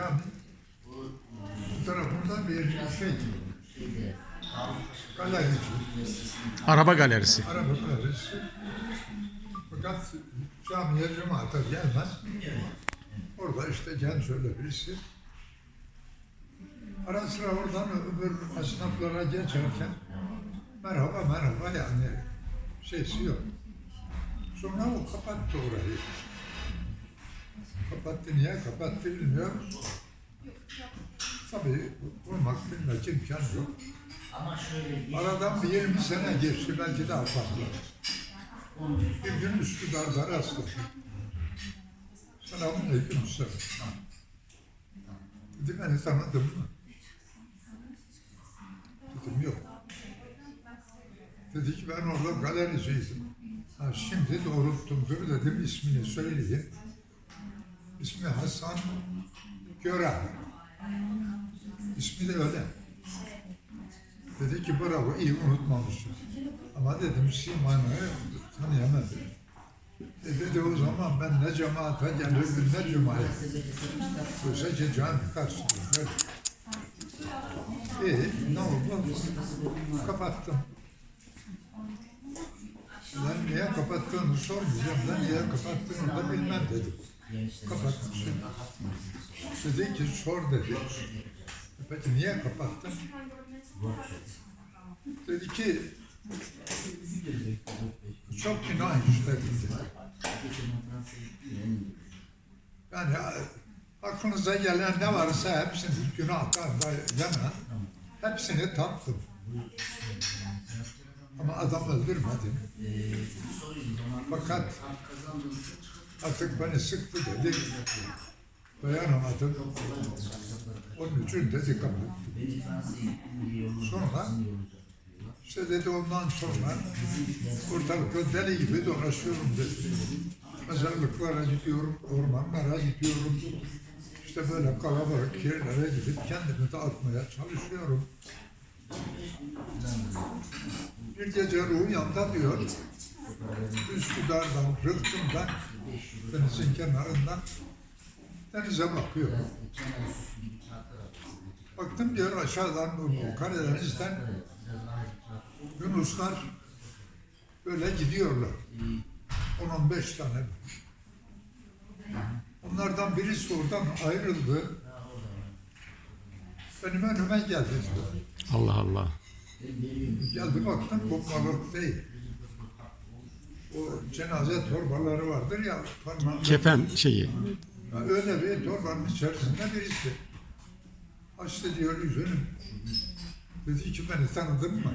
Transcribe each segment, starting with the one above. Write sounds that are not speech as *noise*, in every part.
cami. Bu bir şey, galerisi, Araba galerisi. araba galerisi. Fakat camiye cemaate gelmez. Orada işte genç öyle birisi. Ara sıra oradan öbür esnaflara geçerken merhaba merhaba yani şeysi yok. Sonra o kapattı orayı. Kapattı niye kapattı bilmiyorum. Tabii vurmak bilmek imkan yok. Aradan bir 20 sene geçti belki daha fazla. Bir gün Üsküdar'da rastladım. Selamun aleyküm selam. Dedi beni tanıdın mı? Dedim yok. Dedi ki ben orada galericiydim. Ha, şimdi doğrulttum dur dedim ismini söyleyeyim. İsmi Hasan Gören. İsmi de öyle. Dedi ki bravo iyi unutmamışsın. Ama dedim Siman'ı tanıyamadım. E dedi o zaman ben ne cemaate gelirdim ne cumaya. Oysa ki cami karşısında. İyi ne oldu? Kapattım. Ben niye kapattığını sormayacağım. Ben niye kapattığını da bilmem dedim. Kapatmışım. Dedi ki sor dedi. E Peki niye kapattın? Dedi ki çok günah işledim dedi. Yani e, aklınıza gelen ne varsa hepsini günahtan da yana hepsini tattım. Ama adam öldürmedim. Fakat artık beni sıktı dedi. Dayanamadım. Onun için dedi kapattım. Sonra işte dedi ondan sonra ortalıkta deli gibi dolaşıyorum dedi. Mezarlıklara gidiyorum, ormanlara gidiyorum. İşte böyle kalabalık yerlere gidip kendimi dağıtmaya çalışıyorum. Bir gece rüyamda diyor, Üsküdar'dan, Rıhtım'dan, denizin kenarından denize bakıyorum. Baktım diyor aşağıdan bu Karadeniz'den Yunuslar böyle gidiyorlar. 10-15 tane. Onlardan birisi oradan ayrıldı. Benim önüme geldi. Allah Allah. Geldi baktım bu balık değil. O cenaze torbaları vardır ya parmağında. Kefen şeyi. Öyle bir torbanın içerisinde birisi. Açtı diyor yüzünü. Dedi ki beni tanıdın mı?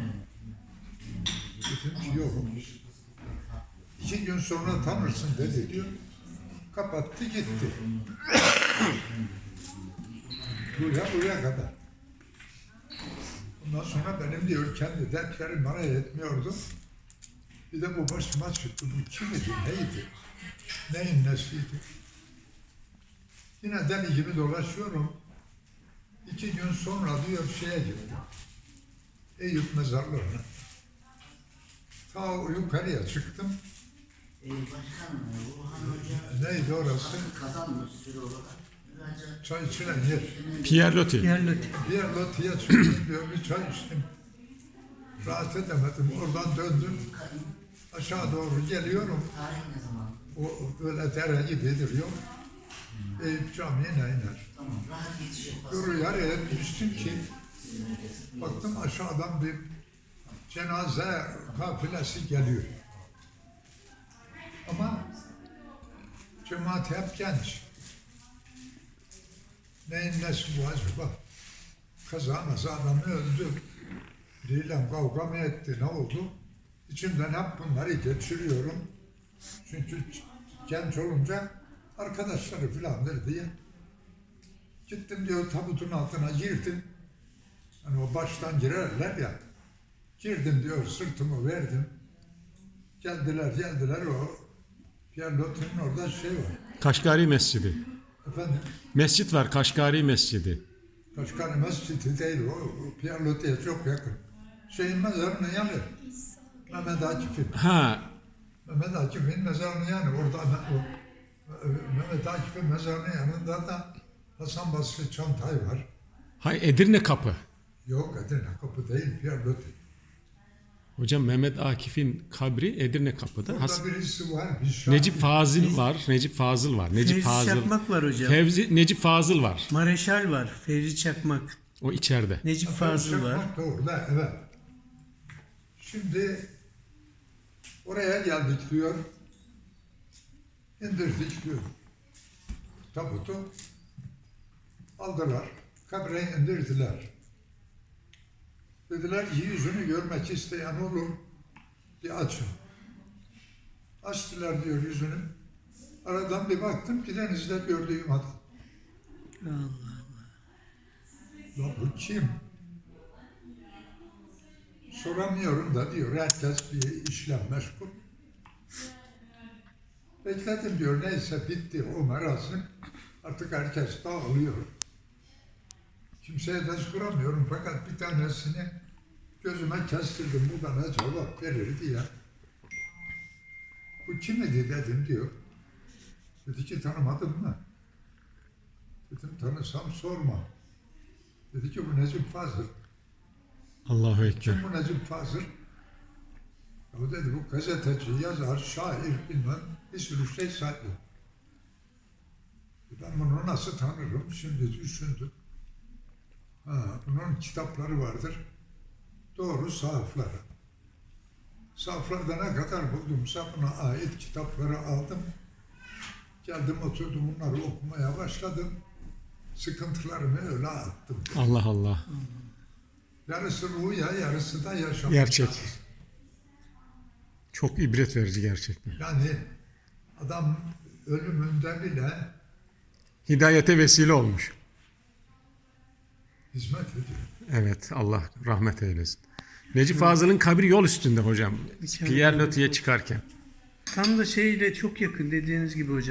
Dedim ki yok. İki gün sonra tanırsın dedi diyor. Kapattı gitti. *coughs* buraya buraya kadar. Ondan sonra benim diyor kendi dertlerim bana yetmiyordu. Bir de bu başıma çıktı. Bu kimidi, neydi? Neyin nesiydi? Yine deli gibi dolaşıyorum. İki gün sonra diyor şeye gittim. Eyüp mezarlığına. Ta yukarıya çıktım. Ee, başkanım, Hoca Neydi orası? kazanmış süre olarak. Çay içilen yer. Pierre Loti. Bir lotiye çıktım diyor bir çay içtim. Rahat edemedim. Oradan döndüm. Aşağı doğru geliyorum. zaman? O böyle dere gibidir yok. Eyüp camiye iner. Tamam, rahat geçiş yaparsın. Yürü yarıya düştüm ki baktım aşağıdan bir cenaze kafilesi geliyor. Ama cemaat hep genç. Neyin nesi bu acaba? Kaza maza adam öldü. Biriyle kavga mı etti ne oldu? İçimden hep bunları geçiriyorum. Çünkü genç olunca arkadaşları filandır diye. Gittim diyor tabutun altına girdim. Hani o baştan girerler ya. Girdim diyor sırtımı verdim. Geldiler geldiler o Pierre Loti'nin orada şey var. Kaşgari Mescidi. Efendim Mescit var Kaşgari Mescidi. Kaşgari Mescidi değil o, Pierre Loti'ye çok yakın. Şeyin mezarının yanı. Mehmet Akif'in. Ha Mehmet Akif'in mezarının yanı. Orada o, Mehmet Akif'in mezarının yanında da Hasan Basri Çantay var. Hay Edirne Kapı. Yok Edirne kapı değil Pierre Loti. Hocam Mehmet Akif'in kabri Edirne Kapı'da. Orada Has- birisi var. Bir şahit. Necip Fazıl var. Necip Fazıl var. Necip Fevzi Fazıl. Çakmak var hocam. Fevzi, Necip Fazıl var. Mareşal var. Fevzi Çakmak. O içeride. Necip Fazıl var. Çakmak da orada evet. Şimdi oraya geldik diyor. İndirdik diyor. Tabutu aldılar. Kabre indirdiler. Dediler ki yüzünü görmek isteyen olur. Bir açın. Açtılar diyor yüzünü. Aradan bir baktım ki denizde gördüğüm adam. Allah. Lan bu kim? Soramıyorum da diyor. Herkes bir işlem meşgul. Bekledim diyor. Neyse bitti o merasim. Artık herkes dağılıyor. Kimseye de soramıyorum fakat bir tanesini gözüme kestirdim. Bu bana cevap verir diye. Bu kim idi dedim diyor. Dedi ki tanımadın mı? Dedim tanısam sorma. Dedi ki bu Necip Fazıl. Allahu Ekber. Kim bu Necip Fazıl? O dedi bu gazeteci, yazar, şair bilmem bir sürü şey saydı. Ben bunu nasıl tanırım şimdi düşündüm. Ha, bunun kitapları vardır. Doğru sahafları. Sahaflarda ne kadar buldumsa buna ait kitapları aldım. Geldim oturdum bunları okumaya başladım. Sıkıntılarımı öyle attım. Allah Allah. Yarısı rüya, yarısı da yaşam. Gerçek. Çok ibret verici gerçekten. Yani adam ölümünde bile Hidayete vesile olmuş. hizmet ediyor. Evet Allah rahmet eylesin. Necip Fazıl'ın kabri yol üstünde hocam. Pierre Loti'ye çıkarken. Tam da şeyle çok yakın dediğiniz gibi hocam.